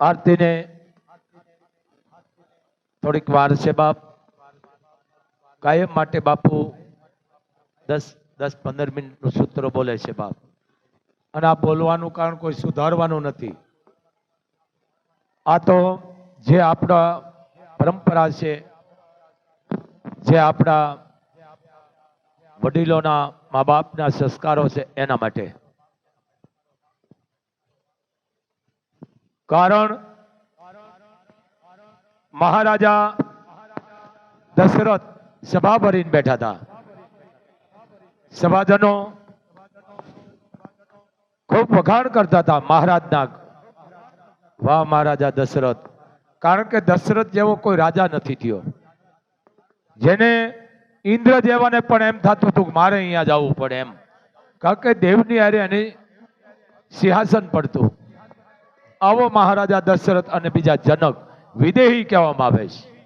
આરતીને થોડીક વાર છે બાપ કાયમ માટે બાપુ દસ દસ, પંદર મિનિટનું સૂત્રો બોલે છે બાપ. અને આ બોલવાનું કારણ કોઈ સુધારવાનું નથી. આ તો જે આપણા પરંપરા છે, જે આપણા વડીલોના મા બાપના સંસ્કારો છે એના માટે. કારણ મહારાજા દશરથ સભા ભરીને બેઠા હતા. સભાજનો ખૂબ વખાણ કરતા હતા મહારાજના. વાહ મહારાજા દશરથ. કારણ કે દશરથ જેવો કોઈ રાજા નથી થયો. જેને ઇન્દ્ર જેવાને પણ એમ થતું હતું કે મારે અહીંયા જવું પડે એમ. કારણ કે દેવની હારે એની સિંહાસન પડતું. આવો મહારાજા દશરથ અને બીજા જનક, વિદેહી કહેવામાં આવે છે.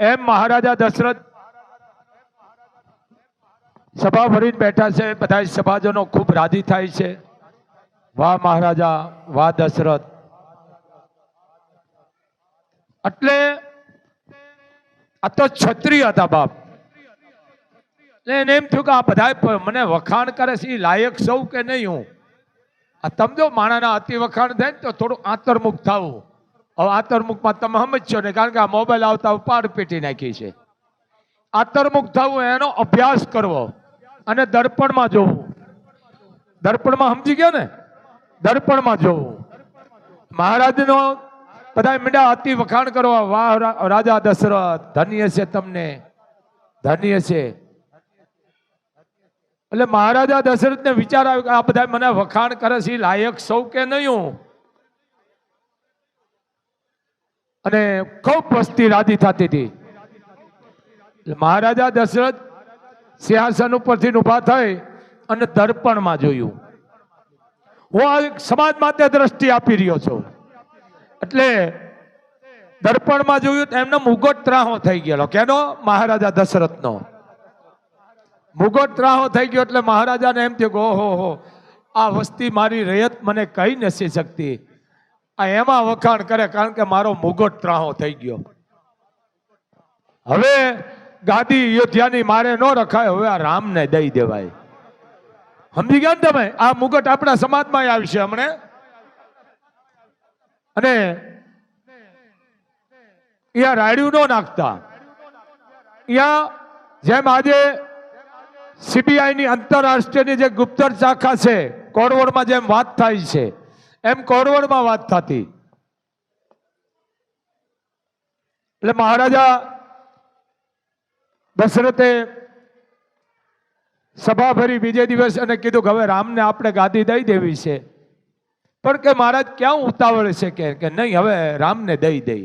એમ મહારાજા દશરથ સભા ભરીને બેઠા છે, બધા સભાજનો ખૂબ રાજી થાય છે. વાહ મહારાજા, વાહ દશરથ. એટલે આ તો ક્ષત્રિય હતા બાપ. એટલે એને એમ થયું કે આ બધા મને વખાણ કરે છે એ લાયક સૌ કે નહીં હું? આ તમે જો માણાના અતિ વખાણ થાય ને તો થોડું આંતરમુખ થવું. હવે આંતરમુખમાં તમે સમજશો ને, કારણ કે આ મોબાઈલ આવતા પાડ પેટી નાખી છે. આંતરમુખ થવું એનો અભ્યાસ કરવો અને દર્પણમાં જોવું. દર્પણમાં સમજી ગયા ને? દર્પણમાં જોવું. મહારાજનો બધા મીંડા અતિ વખાણ કરવા, વાહ રાજા દશરથ, ધન્ય છે તમને. ધન્ય છે. એટલે મહારાજા દશરથને વિચાર આવ્યો કે આ બધા મને વખાણ કરે છે લાયક સૌ કે નહીં? અને ખૂબ વસ્તી રાધી થતી હતી. મહારાજા દશરથ સિંહાસન ઉપરથી ઊભા થઈ અને દર્પણમાં જોયું. હું સમાજ માટે દ્રષ્ટિ આપી રહ્યો છું. એટલે દર્પણમાં જોયું તો એમનો મુગટ ત્રાહો થઈ ગયેલો. કેનો? મહારાજા દશરથનો. મુગટ ત્રાહો થઈ ગયો એટલે મહારાજાને એમ થયું કે ઓહો હો આ વસ્તી મારી રયત મને કહી નથી શકતી. આ એમાં વખાણ કરે કારણ કે મારો મુગટ ત્રાહો થઈ ગયો. હવે ગાદી અયોધ્યાની મારે ન રખાય, હવે આ રામને દઈ દેવાય. સમજી ગયા ને તમે? આ મુગટ આપણા સમાજમાં આવશે હમણે. અને અહીંયા રાડ્યું ન નાખતા. અહીંયા જેમ આજે સીબીઆઈ ની આંતરરાષ્ટ્રીયની જે ગુપ્તર શાખા છે, કોરવડમાં જેમ વાત થાય છે, એમ કોરવડમાં વાત થતી. એટલે મહારાજા દશરથે સભા ભરી બીજે દિવસ અને કીધું કે હવે રામને આપણે ગાદી દઈ દેવી છે. પણ કે મહારાજ, ક્યાં ઉતાવળ છે કે કે નહીં, હવે રામને દઈ દઈ.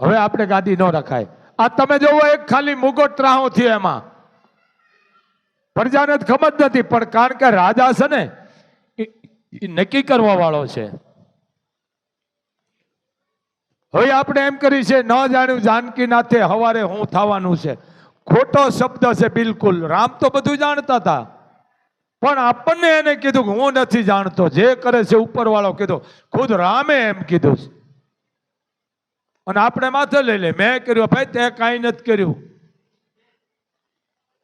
હવે આપણે ગાદી ન રખાય. આ તમે જોવો, એક ખાલી મુગટ ત્રાહો થયો એમાં. પ્રજાને ખબર નથી, પણ કારણ કે રાજા છે ને, એ નક્કી કરવા વાળો છે. હવે આપણે એમ કરી છે, ન જાણ્યું જાનકી નાથે હવારે હું થવાનું છે. ખોટો શબ્દ છે બિલકુલ, રામ તો બધું જાણતા હતા. પણ આપણને એને કીધું કે હું નથી જાણતો, જે કરે છે ઉપરવાળો કીધું, ખુદ રામે એમ કીધું છે. અને આપણે માથે લઈ લે. મેં કર્યું ભાઈ તે કાંઈ નથી કર્યું.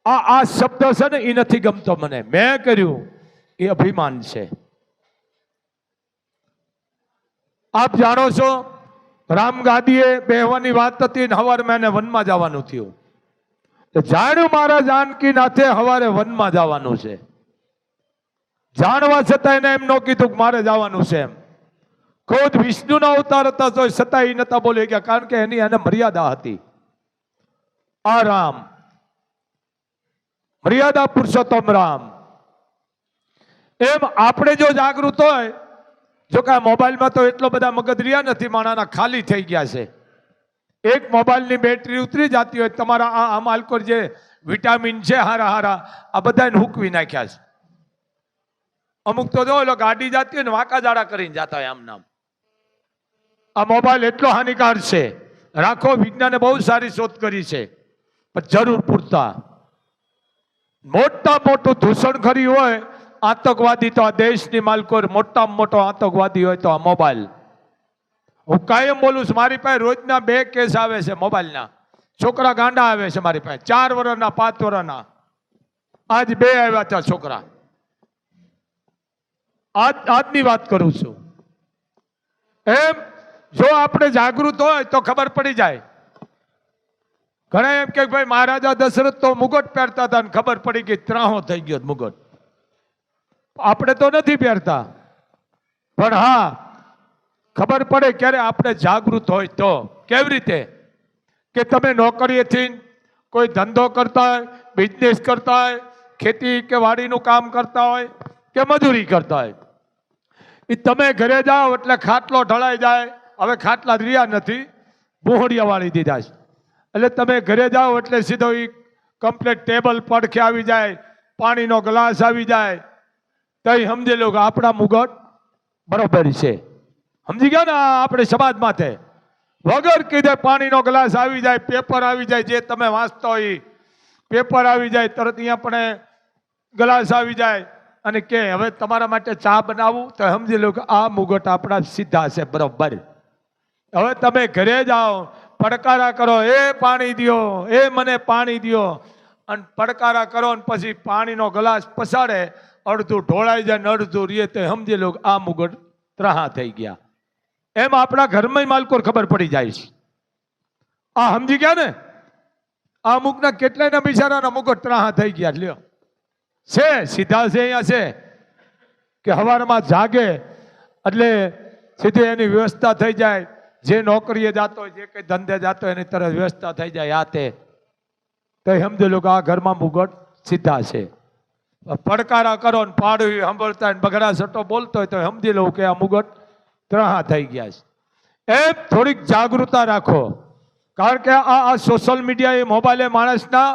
આ આ શબ્દ છે ને, એ નથી ગમતો મને. મેં કર્યું, એ અભિમાન છે. આપ જાણો છો, રામ ગાદીએ બેહવાની વાત હતી ને હવારે મેં વનમાં જવાનું થયું. જાણ્યું મારા જાનકી નાથે હવારે વનમાં જવાનું છે. જાણવા છતાં એને એમ ન કીધું કે મારે જવાનું છે એમ. ખુદ વિષ્ણુના અવતાર હતા તો છતાં એ નતા બોલી ગયા, કારણ કે એની એને મર્યાદા હતી. આ રામ મર્યાદા પુરુષોત્તમ રામ. એમ આપણે જો જાગૃત હોય, જો કે આ મોબાઈલમાં તો એટલો બધા મગજ રહ્યા નથી, માણાના ખાલી થઈ ગયા છે. એક મોબાઈલની બેટરી ઉતરી જતી હોય, તમારા આ આમ આલ્કોર જે વિટામિન છે, હારા હારા, આ બધાને હુકવી નાખ્યા છે. અમુક તો જો ગાડી જાતી હોય ને વાંકા જાડા કરીને જતા હોય આમ નામ. આ મોબાઈલ એટલો હાનિકાર છે. રાખો, વિજ્ઞાને બહુ સારી શોધ કરી છે. પણ જરૂર પૂરતા. મોટા મોટું દૂષણ ખરી હોય, આતંકવાદી તો આ દેશની માલકો મોટામાં મોટો આતંકવાદી હોય તો આ મોબાઈલ. હું કાયમ બોલું છું, મારી પાસે રોજના બે કેસ આવે છે મોબાઈલના. છોકરા ગાંડા આવે છે મારી પાસે. ચાર વર્ષના પાંચ વર્ષના આજ બે આવ્યા હતા છોકરા. આજ આજની વાત કરું છું. એમ જો આપણે જાગૃત હોય તો ખબર પડી જાય. ઘણા એમ કે ભાઈ, મહારાજા દશરથ તો મુગટ પહેરતા હતા ખબર પડી ગઈ ત્રાહો થઈ ગયો મુગટ. આપણે તો નથી પહેરતા. પણ હા, ખબર પડે ક્યારે આપણે જાગૃત હોય તો. કેવી રીતે? કે તમે નોકરીએથી કોઈ ધંધો કરતા હોય બિઝનેસ કરતા હોય, ખેતી કે વાડીનું કામ કરતા હોય કે મજૂરી કરતા હોય. એ તમે ઘરે જાઓ એટલે ખાટલો ઢળાઈ જાય હવે ખાટલા રહ્યા નથી બોહડિયા વાળી દીધા છે. એટલે તમે ઘરે જાઓ એટલે સીધો એ કમ્પ્લેટ ટેબલ પડખે આવી જાય, પાણીનો ગ્લાસ આવી જાય. તો સમજી લો કે આપણા મુગટ બરોબર છે. સમજી ગયા ને આપણે સમાજ માથે વગર કીધે પાણીનો ગ્લાસ આવી જાય પેપર આવી જાય, જે તમે વાંચતા હોય પેપર આવી જાય, તરત અહીંયા પણ ગ્લાસ આવી જાય. અને કે હવે તમારા માટે ચા બનાવું, તો સમજી લો કે આ મુગટ આપણા સીધા છે, બરોબર. હવે તમે ઘરે જાઓ, પડકારા કરો, એ પાણી દ્યો, એ મને પાણી દ્યો. અને પડકારા કરો ને પછી પાણીનો ગ્લાસ પસાડે અડધું ઢોળાઈ જાય ને અડધું રીએ તે સમજી લો આ મુગટ ત્રાહા થઈ ગયા. એમ આપણા ઘરમાં માલકોર ખબર પડી જાય છે. આ સમજી ગયા ને? આ અમુકના કેટલાયના બિચારાના મુગટ ત્રાહા થઈ ગયા લ્યો. છે, સીધા છે, અહીંયા છે. કે હવારમાં જાગે, એટલે સીધી એની વ્યવસ્થા થઈ જાય. જે નોકરીએ જતો હોય, જે કંઈ ધંધે જતો એની તરફ વ્યવસ્થા થઈ જાય આ તે તો સમજી લો કે આ ઘરમાં મુગટ સીધા છે. પડકારા કરો ને પાડવી, સાંભળતા ને બગડા સટો બોલતો હોય તો સમજી લઉં કે આ મુગટ ત્રહા થઈ ગયા છે. એમ થોડીક જાગૃતતા રાખો. કારણ કે આ આ સોશિયલ મીડિયા એ મોબાઈલે માણસના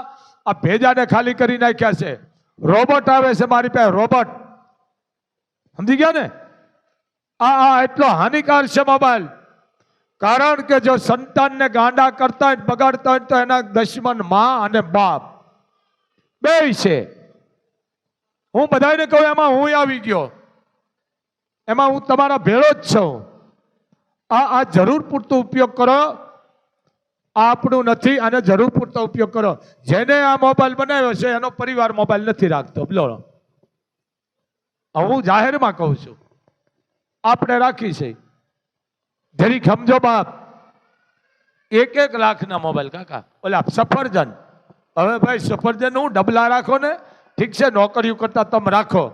આ ભેજાને ખાલી કરી નાખ્યા છે. રોબોટ આવે છે મારી પાસે, રોબોટ. સમજી ગયા ને? આ આ એટલો હાનિકાર છે મોબાઈલ. કારણ કે જો સંતાનને ગાંડા કરતા હોય, બગાડતા હોય તો એના દશમનમાં અને બાપ. બે છે. હું બધાને કહું, એમાં હું આવી ગયો. એમાં હું તમારા ભેળો જ છું. આ આ જરૂર પૂરતો ઉપયોગ કરો. આ આપણું નથી અને જરૂર પૂરતો ઉપયોગ કરો. જેને આ મોબાઈલ બનાવ્યો છે, એનો પરિવાર મોબાઈલ નથી રાખતો. બોલો. હું જાહેરમાં કહું છું. આપણે રાખી છે. જરીક સમજો બાપ. એક એક લાખના મોબાઈલ, કાકા. ઓલા સફરજન. હવે ભાઈ સફરજન હું ડબલા રાખો ને, ઠીક છે, નોકરીઓ કરતા તમે રાખો.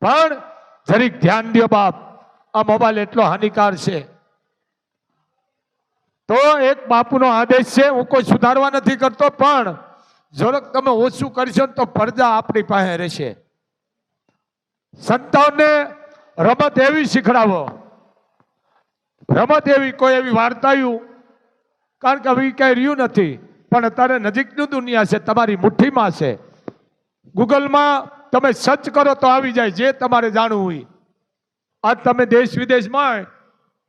પણ જરીક ધ્યાન દો બાપ, આ મોબાઈલ એટલો હાનિકાર છે. તો એક બાપુનો આદેશ છે, હું કોઈ સુધારવા નથી કરતો, પણ જરાક તમે ઓછું કરશો તો પડદા આપણી પાસે રહેશે. સંતાનને રમત એવી શીખડાવો. રમત એવી કોઈ એવી વાર્તાયું? કારણ કે હવે કાંઈ રહ્યું નથી. પણ અત્યારે નજીકનું દુનિયા છે, તમારી મુઠ્ઠીમાં છે. ગૂગલમાં તમે સર્ચ કરો તો આવી જાય, જે તમારે જાણવું હોય. આજ તમે દેશ વિદેશમાં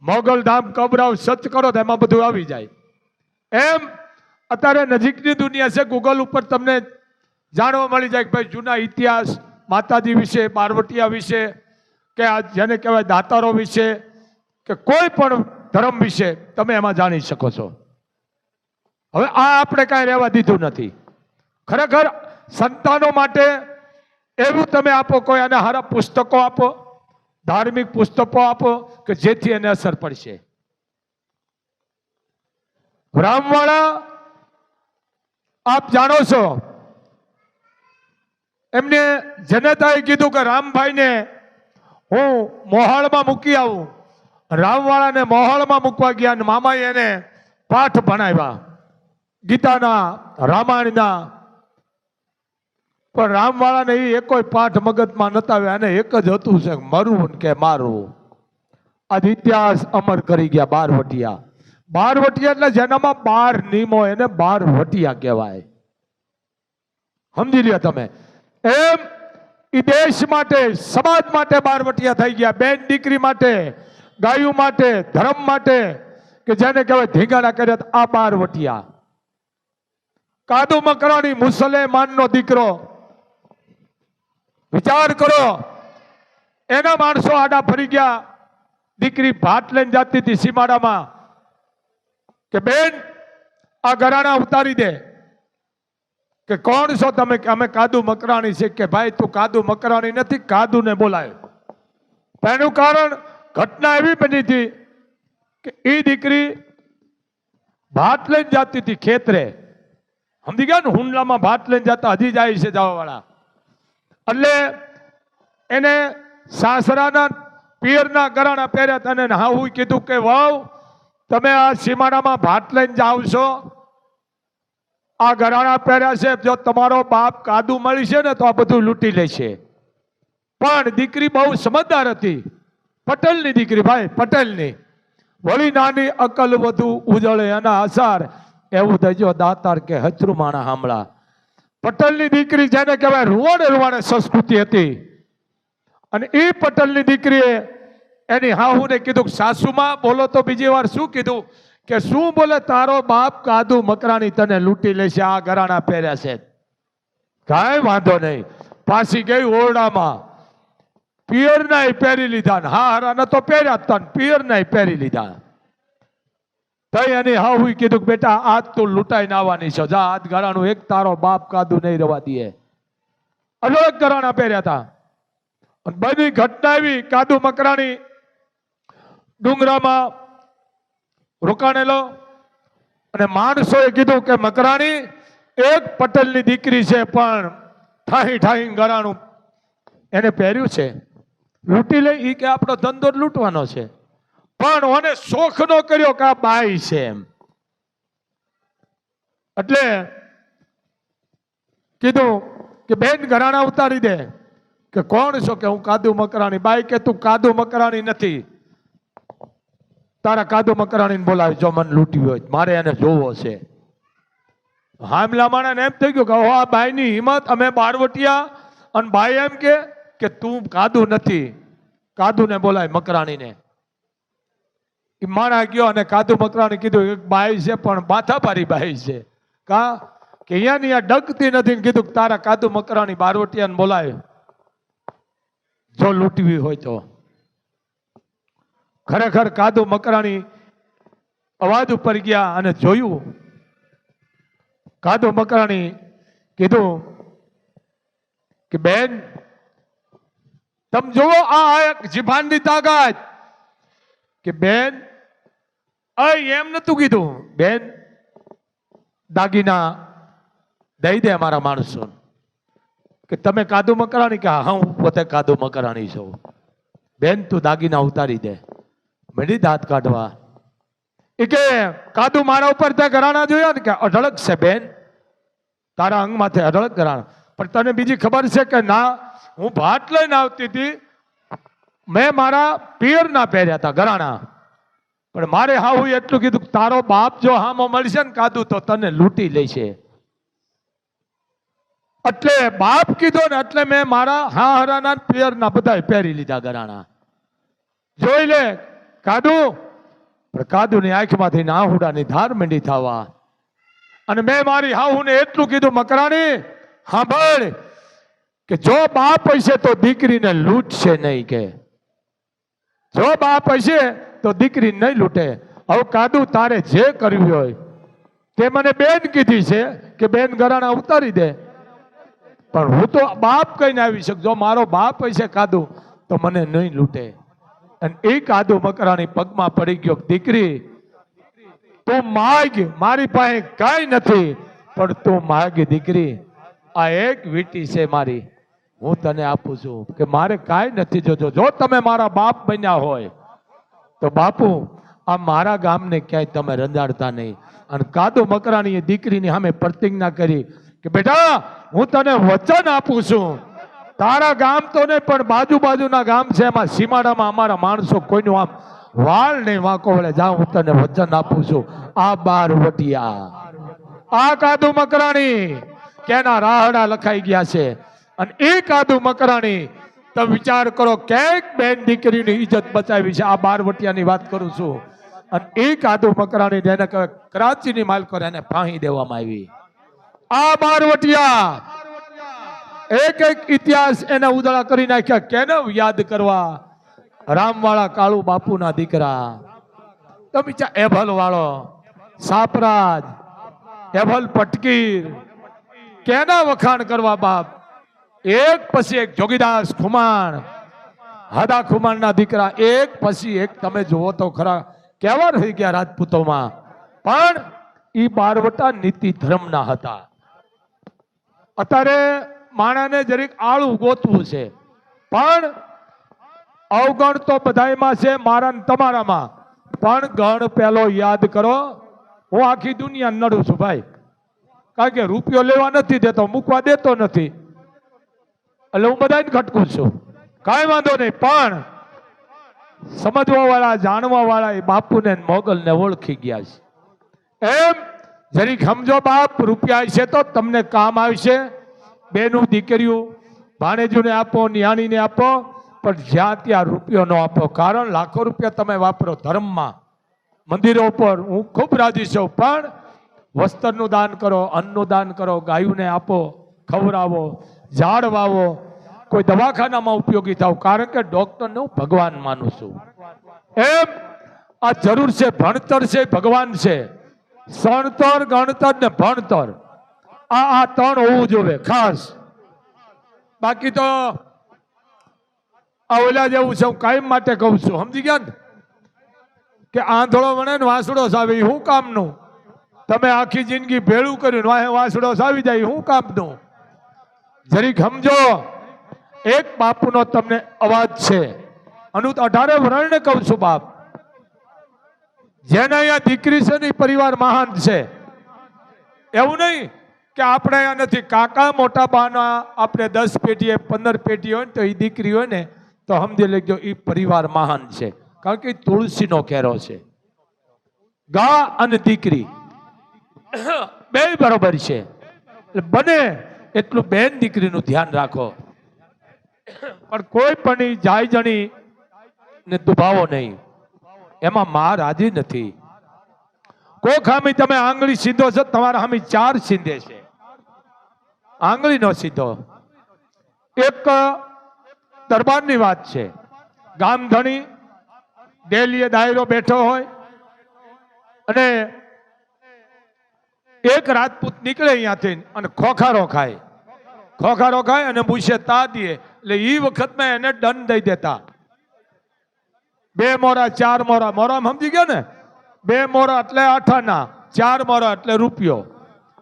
મોગલ ધામ, કબરાવ સર્ચ કરો તો એમાં બધું આવી જાય. એમ અત્યારે નજીકની દુનિયા છે, ગૂગલ ઉપર તમને જાણવા મળી જાય કે ભાઈ જૂના ઇતિહાસ, માતાજી વિશે, પાર્વતીયા વિશે, કે આ જેને કહેવાય દાતારો વિશે કે કોઈ પણ ધર્મ વિશે તમે એમાં જાણી શકો છો. હવે આ આપણે કાંઈ રહેવા દીધું નથી. ખરેખર સંતાનો માટે એવું તમે આપો, કોઈ એને હારા પુસ્તકો આપો, ધાર્મિક પુસ્તકો આપો, કે જેથી એને અસર પડશે. રામવાળા આપ જાણો છો, એમને જનતાએ કીધું કે રામભાઈને હું મોહાળમાં મૂકી આવું. રામવાળાને મોહોળમાં મૂકવા ગયા અને મામાએ એને પાઠ ભણાવ્યા. ગીતાના, રામાયણના. પણ રામવાળાને એ એકોય પાઠ મગજમાં નતા આવ્યા અને એક જ હતું છે મરવું કે મારવું આજ ઇતિહાસ અમર કરી ગયા બારવટિયા. બારવટિયા એટલે જેનામાં બાર નિયમો એને બારવટિયા કહેવાય. સમજી લ્યો તમે. એમ એ દેશ માટે, સમાજ માટે બારવટિયા થઈ ગયા. બેન દીકરી માટે ગાયું માટે, ધર્મ માટે, કે જેને કહેવાય ધીંગાણા કર્યા આ બારવટિયા કાદુ મકરાણી મુસલેમાનનો દીકરો. વિચાર કરો, એના માણસો આડા ફરી ગયા. દીકરી ભાત લઈને જતી હતી સીમાડામાં, કે બેન, આ ગરાણા ઉતારી દે. કે કોણ છો તમે? કે અમે કાદુ મકરાણી છે કે ભાઈ, તું કાદુ મકરાણી નથી, કાદુને બોલાય. તેનું કારણ ઘટના એવી બની હતી કે એ દીકરી ભાત લઈને જતી હતી ખેતરે. સમજી ગયા ને? હુંડલામાં ભાત લઈને જતા હજી જાય છે જવાવાળા. એટલે એને સાસરાના પિયરના ગરાણા પહેર્યા હતા અને હા હું કીધું કે, વાવ, તમે આ સીમાડામાં ભાત લઈને જાઓ છો. આ ગરાણા પહેર્યા છે. જો તમારો બાપ કાદુ મળી છે ને, તો આ બધું લૂંટી લેશે. પણ દીકરી બહુ સમજદાર હતી. પટેલની દીકરી ભાઈ, પટેલની. વળી નાની અકલ વધુ ઉજળે એના અસાર. એવું થજો દાતાર કે હચરું માણા હામળા. પટેલની દીકરી જેને કહેવાય રૂવાડે રૂવાડે સંસ્કૃતિ હતી. અને એ પટેલની દીકરીએ એની હાહુને કીધું સાસુમાં, બોલો તો બીજી વાર શું કીધું? કે શું બોલે? તારો બાપ કાદુ મકરાણી તને લૂંટી લેશે, આ ગરાણા પહેર્યા છે. કાંઈ વાંધો નહીં. પાછી ગઈ ઓરડામાં. પિયર નાય પહેરી લીધા ને હા હરા તો પહેર્યા હતા પિયર નાય પહેરી લીધા. તઈ અને હા હું કીધું કે બેટા, આજ તું લૂંટાઈને આવવાની છે. જા, આજ ઘરાણું એક તારો બાપ કાદુ નહીં રવા દે અલગ ગરાણા પહેર્યા હતા અને બધી ઘટના આવી કાદુ મકરાણી ડુંગરામાં રોકાણેલો અને માણસોએ કીધું કે મકરાણી, એક પટેલની દીકરી છે, પણ ઠાહી ઠાહી ગરાણું એને પહેર્યું છે. લૂંટી લે એ કે આપણો ધંધો લૂંટવાનો છે. પણ ઓને શોખ નો કર્યો કે આ બાઈ છે એમ. એટલે કીધું કે બેન ઘરાણા ઉતારી દે કે કોણ છો કે હું કાદુ મકરાણી? બાઈ કે તું કાદુ મકરાણી નથી. તારા કાદુ મકરાણીને બોલાવી જો મને લૂંટી હોય મારે એને જોવો છે. હામલા માણસને એમ થઈ ગયું કે આ બાઈની હિંમત, અમે બારવટિયા, અને બાઈ એમ કે કે તું કાદુ નથી. કાદુને બોલાય મકરાણીને. એ માણા ગયો અને કાદુ મકરાણી કીધું, એક બાઈ છે, પણ માથાભારી બાઈ છે. કા? કે અહીંયા ની ડગતી નથી કીધું કે તારા કાદુ મકરાણી બારવટિયાને બોલાય. જો લૂંટવી હોય તો. ખરેખર કાદુ મકરાણી અવાજ ઉપર ગયા અને જોયું. કાદુ મકરાણી કીધું કે, બેન તમે જુઓ આ એક જીભાનની તાકાત કે બેન એમ નતું કીધું. બેન, દાગીના દઈ દે અમારા માણસો કે તમે કાદુ મકરાણી કે હા, હું પોતે કાદુ મકરાણી છું. બેન, તું દાગીના ઉતારી દે. મળી દાંત કાઢવા. એ કે, કાદુ મારા ઉપર તે ઘરાણા જોયા ને કે અઢળક છે, બેન. તારા અંગ માથે અઢળક ઘરાણા. પણ તને બીજી ખબર છે કે ના હું ભાત લઈને આવતી હતી. મેં મારા પિયર ના પહેર્યા હતા ઘરાણા પણ મારે હાવું એટલું કીધું તારો બાપ જો હામો મળશે ને કાદુ, તો તને લૂંટી લેશે. એટલે બાપ કીધો ને એટલે મેં મારા હા હરાના પિયરના બધા પહેરી લીધા ઘરાણા જોઈ લે, કાદુ. પણ કાદુની આંખમાંથી નાહુડાની ધાર મંડી થવા. અને મેં મારી હાહુને એટલું કીધું, મકરાણી સાંભળ કે જો બાપ હશે તો દીકરીને લૂંટશે નહીં કે. જો બાપ હશે તો દીકરી નહીં લૂંટે. હવે કાદુ તારે જે કર્યું હોય તે મને બેન કીધી છે કે બેન ગરાણા ઉતારી દે. પણ હું તો બાપ કહીને આવી શકું. જો મારો બાપ હશે કાદુ, તો મને નહીં લૂંટે. અને એ કાદુ મકરાણી પગમાં પડી ગયો દીકરી, તું માગ, મારી પાસે કાંઈ નથી, પણ તું માગ, દીકરી. આ એક વીટી છે મારી. હું તને આપું છું કે મારે કાંઈ નથી જોજો. જો તમે મારા બાપ બન્યા હોય, તો બાપુ, આ મારા ગામને ક્યાંય તમે રંજાડતા નહીં. અને કાદુ મકરાણીએ દીકરીની સામે પ્રતિજ્ઞા કરી કે બેટા, હું તને વચન આપું છું. તારા ગામ તો નહીં, પણ બાજુ બાજુના ગામ છે, એમાં સીમાડામાં અમારા માણસો કોઈનું આમ વાળ નહીં વાંકો વળે. જા, હું તને વચન આપું છું. આ બાર વટિયા. આ કાદુ મકરાણી કેના રાહડા લખાઈ ગયા છે? અને એ કાદુ મકરાણી, તમે વિચાર કરો ક્યાંક બેન દીકરીની ઇજ્જત બચાવી છે. આ બારવટિયાની વાત કરું છું. અને એ કાદુ મકરાણી જેને કરાચીની માલકો એને ફાંહી દેવામાં આવી. આ બારવટિયા એક એક ઇતિહાસ એના ઉદળા કરી નાખ્યા. કેને યાદ કરવા? રામવાળા કાળુ બાપુના દીકરા. તમે ચા એભલ વાળો, સાપરાજ, એભલ પટકીર, કેના વખાણ કરવા બાપ? એક પછી એક જોગીદાસ ખુમાણ, હાદા ખુમાણના દીકરા, એક પછી એક તમે જુઓ તો ખરા કેવા રહી ગયા રાજપૂતોમાં. પણ એ બારવટા નીતિ ધર્મના હતા. અત્યારે માણાને જરીક આળું ગોતવું છે. પણ અવગણ તો બધાયમાં છે મારા તમારામાં. પણ ગણ પેલો યાદ કરો, હું આખી દુનિયા નડું છું ભાઈ. કારણ કે રૂપિયો લેવા નથી દેતો, મૂકવા દેતો નથી. એટલે હું બધાને ખટકું છું. કાંઈ વાંધો નહીં, પણ સમજવા વાળા જાણવા વાળા એ બાપુને મોગલને ઓળખી ગયા છે. એમ જરીક સમજો બાપ, રૂપિયા છે તો તમને કામ આવશે. બેનું દીકરીઓ ભાણેજુને આપો, નિયાણીને આપો, પણ જ્યાં ત્યાં રૂપિયો ન આપો. કારણ લાખો રૂપિયા તમે વાપરો ધર્મમાં. મંદિરો ઉપર હું ખૂબ રાજી છું, પણ વસ્ત્રનું દાન કરો, અન્નનું દાન કરો, ગાયુને આપો, ખવડાવો ઝાડ વાવો કોઈ દવાખાનામાં ઉપયોગી થાવ, કારણ કે ડોક્ટરને હું ભગવાન માનું છું. એમ આ જરૂર છે, ભણતર છે, ભગવાન છે. સણતર, ગણતર ને ભણતર. આ આ ત્રણ હોવું જોઈએ, ખાસ. બાકી તો આ ઓલા જેવું છે, હું કાયમ માટે કહું છું. સમજી ગયા ને? કે આંધળો વણે ને વાંસડો સાવે શું કામનું? તમે આખી જિંદગી ભેળું કર્યું વાંસડો સાવી જાય હું કામનું? જરીક સમજો, એક બાપુનો તમને અવાજ છે. અનુ અઢારે વર્ણને કહું છું બાપ. જેને અહીંયા દીકરી છે ને પરિવાર મહાન છે. એવું નહીં કે આપણે અહીંયા નથી. કાકા મોટા બાના આપણે દસ પેટીએ પંદર પેટી હોય ને તો એ દીકરી હોય ને, તો સમજી લેજો એ પરિવાર મહાન છે. કારણ કે તુલસીનો કેરો છે. ગા અને દીકરી. બે બરોબર છે. બને એટલું બેન દીકરીનું ધ્યાન રાખો. પણ કોઈ પણ જાય જણી ને દુભાવો નહીં. એમાં માં રાજી નથી. કોઈ ખામી તમે આંગળી સીધો છો, તમારા હામી ચાર સીધે છે. આંગળી નો સીધો. એક દરબારની વાત છે. ગામધણી, ડેલીએ દાયરો બેઠો હોય અને એક રાજપૂત નીકળે અહીંયાથી અને ખોખારો ખાય. ખોખારો ખાય અને ભૂસે તા દે એટલે એ વખતમાં એને દંડ દઈ દેતા. બે મોરા, ચાર મોરા. મોરા સમજી ગયો ને? બે મોરા એટલે આઠાના, ચાર મોરા એટલે રૂપિયો.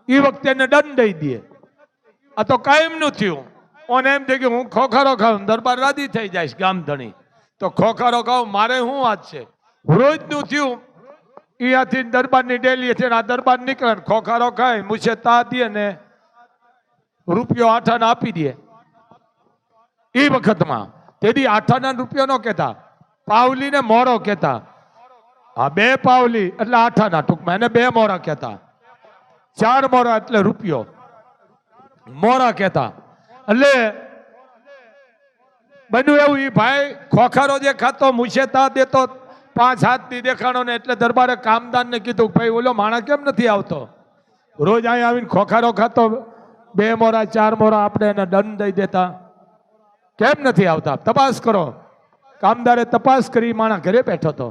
એ વખતે એને દંડ દઈ દે. આ તો કાયમનું થયું. ઓને એમ થયું કે હું ખોખારો ખાઉં, દરબાર રાજી થઈ જઈશ ગામધણી. તો ખોખારો ખાઉં, મારે શું વાત છે? રોજનું થયું. આથી દરબારની ડેલી છે આ દરબાર નીકળે ખોખારો ખાય મુસે તા દે ને રૂપિયો આઠાને આપી દે. એ વખતમાં. તેથી આઠાના રૂપિયો ન કહેતા પાવલી ને મોરો કહેતા. હા બે પાવલી એટલે આઠાના ટૂંકમાં, એને બે મોરા કહેતા. ચાર મોરા એટલે રૂપિયો. મોરા કહેતા. એટલે બન્યું એવું એ ભાઈ ખોખારો જે ખાતો, મૂછે તા દેતો પાંચ હાથની દેખાણો ને એટલે દરબારે કામદાર ને કીધું, ભાઈ, ઓલો માણા કેમ નથી આવતો? રોજ અહીં આવીને ખોખારો ખાતો, બે મોરા, ચાર મોરા આપણે એને દંડ દઈ દેતા. કેમ નથી આવતા? તપાસ કરો. કામદારે તપાસ કરી, માણા ઘરે બેઠો હતો.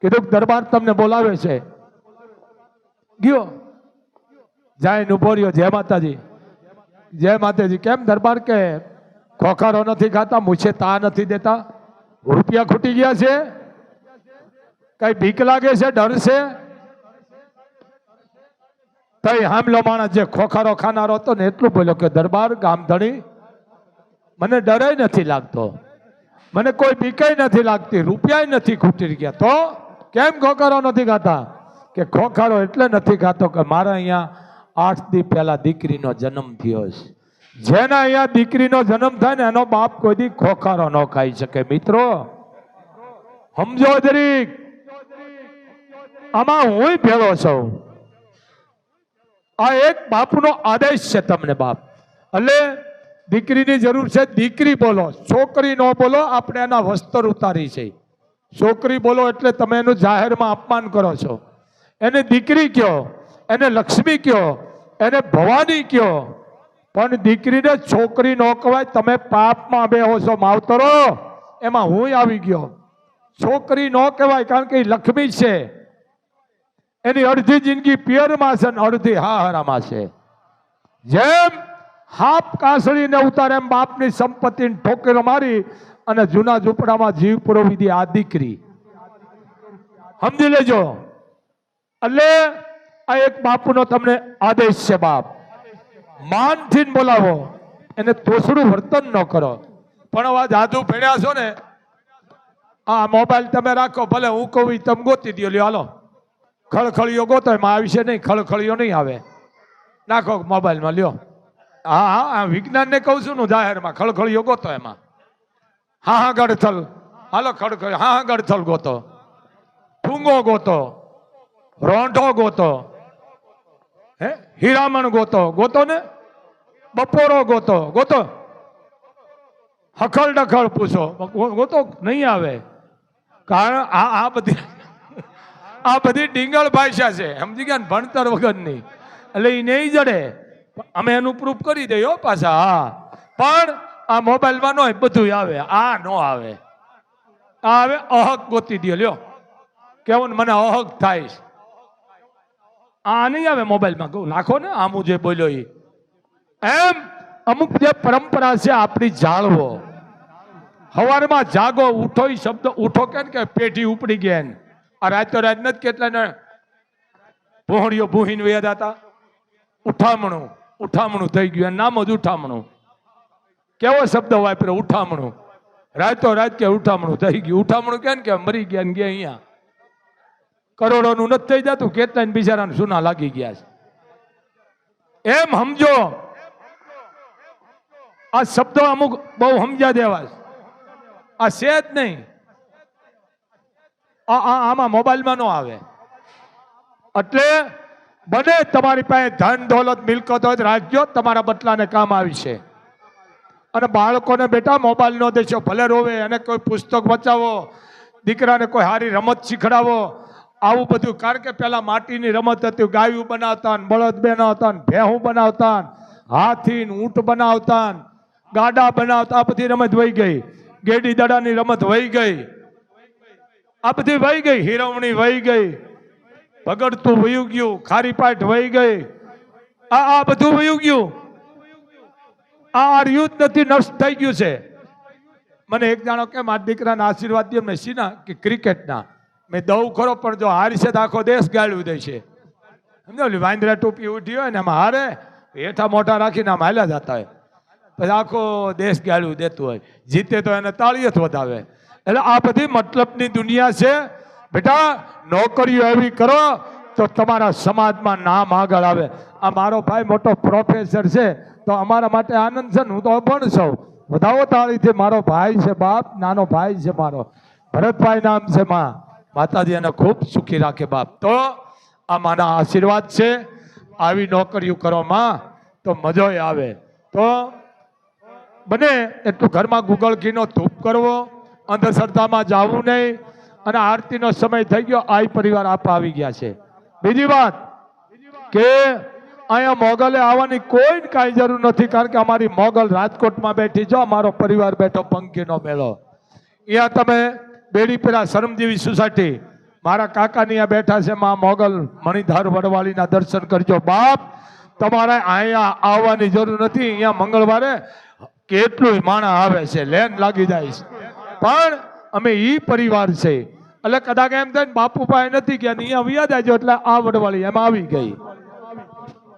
કીધું, દરબાર તમને બોલાવે છે. ગયો. જાય ઊભો જય માતાજી. જય માતાજી. કેમ દરબાર કે ખોખારો નથી ખાતા? મૂછે તા નથી દેતા? રૂપિયા ખૂટી ગયા છે? કઈ બીક લાગે છે, ડર છે? તઈ હામલો માણસ જે ખોખારો ખાનારો હતો ને એટલું બોલ્યો કે, દરબાર, ગામધણી. મને ડરાય નથી લાગતો. મને કોઈ બીકાઈ નથી લાગતી. રૂપિયા નથી ખૂટી ગયા તો કેમ ખોખારો નથી ખાતા? કે ખોખારો એટલે નથી ખાતો કે મારા અહીંયા આઠ દી પહેલા દીકરીનો જન્મ થયો છે. જેના અહીંયા દીકરીનો જન્મ થાય ને એનો બાપ કોઈ દી ખોખારો ન ખાઈ શકે. મિત્રો, સમજો જરીક. આમાં હું ભેળો છું. આ એક બાપનો આદેશ છે તમને બાપ. એટલે દીકરીની જરૂર છે, દીકરી બોલો, છોકરી ન બોલો, આપણે એના વસ્ત્ર ઉતારી છે. છોકરી બોલો એટલે તમે એનું જાહેરમાં અપમાન કરો છો. એને દીકરી કયો, એને લક્ષ્મી કયો, એને ભવાની કયો. પણ દીકરીને છોકરી ન કહેવાય, તમે પાપમાં બેહો છો, માવતરો. એમાં હું આવી ગયો. છોકરી ન કહેવાય, કારણ કે લક્ષ્મી છે. એની અડધી જિંદગી પિયરમાં છે ને અડધી હાહરામાં છે જેમ હાપ કાસળીને ઉતારે એમ બાપની સંપત્તિને ઠોકેલો મારી અને જૂના ઝૂંપડામાં જીવ પુરોવી આ દીકરી. સમજી લેજો. એટલે આ એક બાપુનો તમને આદેશ છે બાપ. માનથી બોલાવો. એને તોસડું વર્તન ન કરો. પણ હવે આ જાદુ ભેણ્યા છો ને? આ મોબાઈલ તમે રાખો, ભલે હું કહું તમે ગોતી દો લ્યો, હાલો. ખળખળીઓ ગોતો એમાં આવશે નહીં, ખળખળીઓ નહીં આવે. નાખો મોબાઈલમાં, લ્યો. હા હા વિજ્ઞાનને કહું છું ને જાહેરમાં, ખળખળીઓ ગોતો એમાં હા હા ગડથલ હાલો ખડખળ હા હા ગડથલ ગોતો. ફૂંગો ગોતો. રોંઢો ગોતો. હે? હીરામણ ગોતો. ગોતો ને? બપોરો ગોતો. ગોતો. હખલ ડખળ પૂછો. ગોતો નહીં આવે? કારણ આ આ બધી આ બધી ડીંગળ ભાષા છે. સમજી ગયા ને? ભણતર વગરની. એટલે એ નહીં જડે. અમે એનું પ્રૂફ કરી દઈએ પાછા, હા. પણ આ મોબાઈલમાં નો બધું આવે. આ ન આવે. આ આવે અહક ગોતી દે લ્યો. કેવું ને મને અહક થાય આ નહીં આવે મોબાઈલમાં કહું નાખો ને આમું જે બોલ્યો એ એમ અમુક જે પરંપરા છે આપણી જાળવો. સવારમાં જાગો, ઉઠો એ શબ્દ ઉઠો કે પેઢી ઉપડી ગયા આ રાત તો રાત નથી કેટલા ને ભોહણીઓ ભૂહીન વયા હતા ઉઠામણું ઉઠામણું થઈ ગયું. નામ જ ઉઠામણું. કેવો શબ્દ વાપરે ઉઠામણું. રાતો રાત કે ઉઠામણું થઈ ગયું. ઉઠામણું કે ને કે મરી ગયા ને ગયા અહીંયા? કરોડોનું નથી થઈ જતું. કેટલા બિચારાને સુના લાગી ગયા છે. એમ સમજો. આ શબ્દો અમુક બહુ સમજા દેવા આ છે જ નહીં. આમાં મોબાઈલમાં ન આવે. એટલે બને તમારી પાસે ધન, દોલત, મિલકત હોય રાખજો, તમારા બટલાને કામ આવી છે. અને બાળકોને બેટા મોબાઈલ ન દેશો, ભલે રોવે અને કોઈ પુસ્તક બચાવો દીકરાને કોઈ સારી રમત શીખડાવો, આવું બધું. કારણ કે પેલા માટીની રમત હતી, ગાયું બનાવતા બળદ બનાવતા ભેહું બનાવતા હાથી ઊંટ બનાવતા ગાડા બનાવતા, આ બધી રમત વહી ગઈ. ગેડી દડાની રમત વહી ગઈ. આ બધી વહી ગઈ, હિરવણી વહી ગઈ ભગડતું વયું ગયું, ખારી પાઠ વહી ગઈ. આ આ બધું વયું ગયું. આ રહ્યું નથી, નષ્ટ થઈ ગયું છે. મને એક જાણો કે મારા દીકરાના આશીર્વાદ દે મેં શીના કે ક્રિકેટના? મેં દઉં ખરો, પણ જો છે તો આખો દેશ ગાળ્યું દે છે. સમજો ને વાંદરા ટોપી ઉઠી હોય ને આમાં હારે, હેઠા મોટા રાખીને આમ હાલ્યા જતા હોય. પછી આખો દેશ ગાળ્યું દેતું હોય. જીતે તો એને તાળીયત વધાવે. એટલે આ બધી મતલબની દુનિયા છે. બેટા, નોકરીઓ એવી કરો તો તમારા સમાજમાં નામ આગળ આવે. આ મારો ભાઈ મોટો પ્રોફેસર છે, તો અમારા માટે આનંદ છે હું તો પણ છું. વધાવો તાળીથી, મારો ભાઈ છે બાપ, નાનો ભાઈ છે મારો. ભરતભાઈ નામ છે માં. માતાજી એને ખૂબ સુખી રાખે બાપ. તો આ મારા આશીર્વાદ છે, આવી નોકરીઓ કરો માં, તો મજો આવે. તો બને એટલું ઘરમાં ગુગળ ઘીનો ધૂપ કરવો અંધશ્રદ્ધામાં જવું નહીં અને આરતીનો સમય થઈ ગયો આ પરિવાર આપ આવી ગયા છે. બીજી વાત કે અહીંયા મોગલે આવવાની કોઈ કાંઈ જરૂર નથી, કારણ કે અમારી મોગલ રાજકોટમાં બેઠી જો, અમારો પરિવાર બેઠો, પંખીનો મેળો. અહીંયા તમે બેડીપેરા શરમજીવી સોસાયટી, મારા કાકાની અહીંયા બેઠા છે, માં મોગલ મણિધાર વડવાળીના દર્શન કરજો બાપ. તમારે અહીંયા આવવાની જરૂર નથી, અહીંયા મંગળવારે કેટલું માણા આવે છે, લેન લાગી જાય છે. પણ અમે એ પરિવાર છે. એટલે કદાચ એમ થાય ને પાસે નથી ગયા અહીંયા વ્યા જાયજો એટલે આ વડવાળી એમ આવી ગઈ.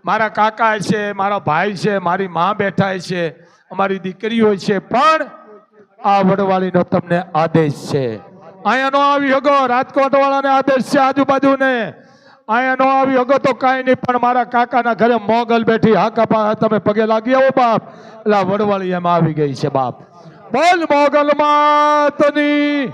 મારા કાકા છે, મારા ભાઈ છે, મારી મા બેઠા છે, અમારી દીકરીઓ છે, પણ આ વડવાળીનો તમને આદેશ છે. અહીંયા નો આવી હગો રાજકોટ વાળાને આદેશ છે આજુબાજુને. અહીંયા નો આવી હગો તો કાંઈ નહીં, પણ મારા કાકાના ઘરે મોગલ બેઠી હાકા પા તમે પગે લાગી આવો બાપ. એટલે વડવાળી એમ આવી ગઈ છે બાપ. બોલ મોગલ માતની.